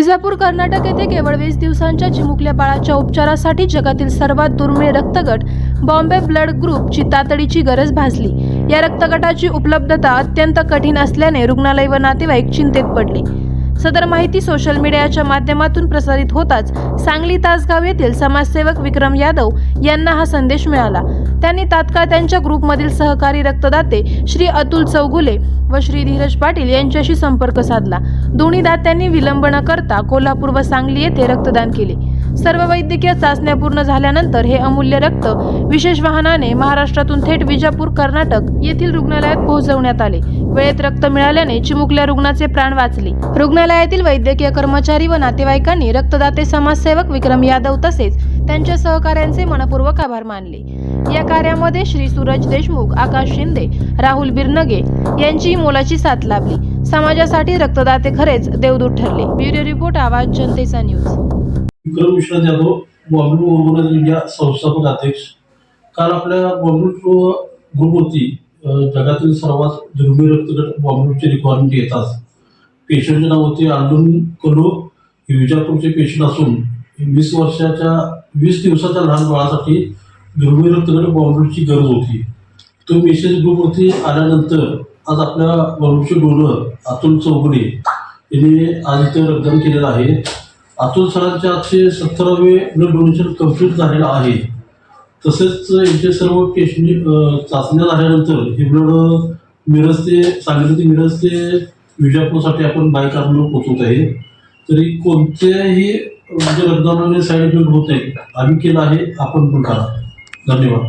विजापूर कर्नाटक येथे केवळ वीस दिवसांच्या चिमुकल्या बाळाच्या उपचारासाठी जगातील सर्वात दुर्मिळ रक्तगट बॉम्बे ब्लड ग्रुपची तातडीची गरज भासली. या रक्तगटाची उपलब्धता अत्यंत कठीण असल्याने रुग्णालय व नातेवाईक चिंतेत पडले. सदर माहिती सोशल मीडियाच्या माध्यमातून प्रसारित होताच सांगली तासगाव येथील समाजसेवक विक्रम यादव यांना हा संदेश मिळाला. त्यांनी तात्काळ त्यांच्या ग्रुपमधील सहकारी रक्तदाते श्री अतुल चौगुले व श्री धीरज पाटील यांच्याशी संपर्क साधला. दोन्ही दात्यांनी विलंब न करता कोल्हापूर व सांगली येथे रक्तदान केले. सर्व वैद्यकीय चाचण्या पूर्ण झाल्यानंतर हे अमूल्य रक्त विशेष वाहनाने महाराष्ट्रातून थेट विजापूर कर्नाटक येथील रुग्णालयात पोहोचवण्यात आले. वेळेत रक्त मिळाल्याने चिमुकल्या रुग्णाचे प्राण वाचले. रुग्णालयातील वैद्यकीय कर्मचारी व नातेवाईकांनी रक्तदाते समाजसेवक विक्रम यादव तसेच त्यांच्या सहकाऱ्यांचे मनपूर्वक आभार मानले. या कार्यामध्ये श्री सूरज देशमुख आकाश शिंदे राहुल बिरनगे यांची मोलाची साथ लाभली. समाजासाठी रक्तदाते खरेच देवदूत ठरले. ब्युरो रिपोर्ट आवाज जनतेचा news. Vikram Vishwanath Yadav Bombay organiser India संस्थापक अध्यक्ष काल आपल्या बॉम्बे ग्रुपवरती जगातील सर्वात दुर्मिळ रक्तगट बॉम्बेचे रिक्वायरमेंट येतात. पेशंटचे नाव होते अर्जुन कलो. हे विजापूरचे पेशंट असून वीस वर्षाच्या वीस दिवसाच्या लहान बाळासाठी दुर्मिळ रक्तगट बॉम्बेची गरज होती. तो मेसेज ग्रुपवरती आल्यानंतर आज आपल्या बॉम्बेचे डोनर अतुल चौगुले यांनी आज इथे रक्तदान केलेलं आहे. अतुल सरांचे आजचे सत्तरावे ब्लड डोनेशन कंप्लीट झालेलं आहे. तसेच यांचे सर्व केशनी चाचण्या झाल्यानंतर हे ब्लड मिरज ते सांगली ते मिरज ते विजापूरसाठी आपण बाईक आपल्याला पोचवत आहे. तरी कोणत्याही म्हणजे रक्तदानाने साईड इफेक्ट होत नाही. आम्ही केलं आहे आपण पण करा. धन्यवाद.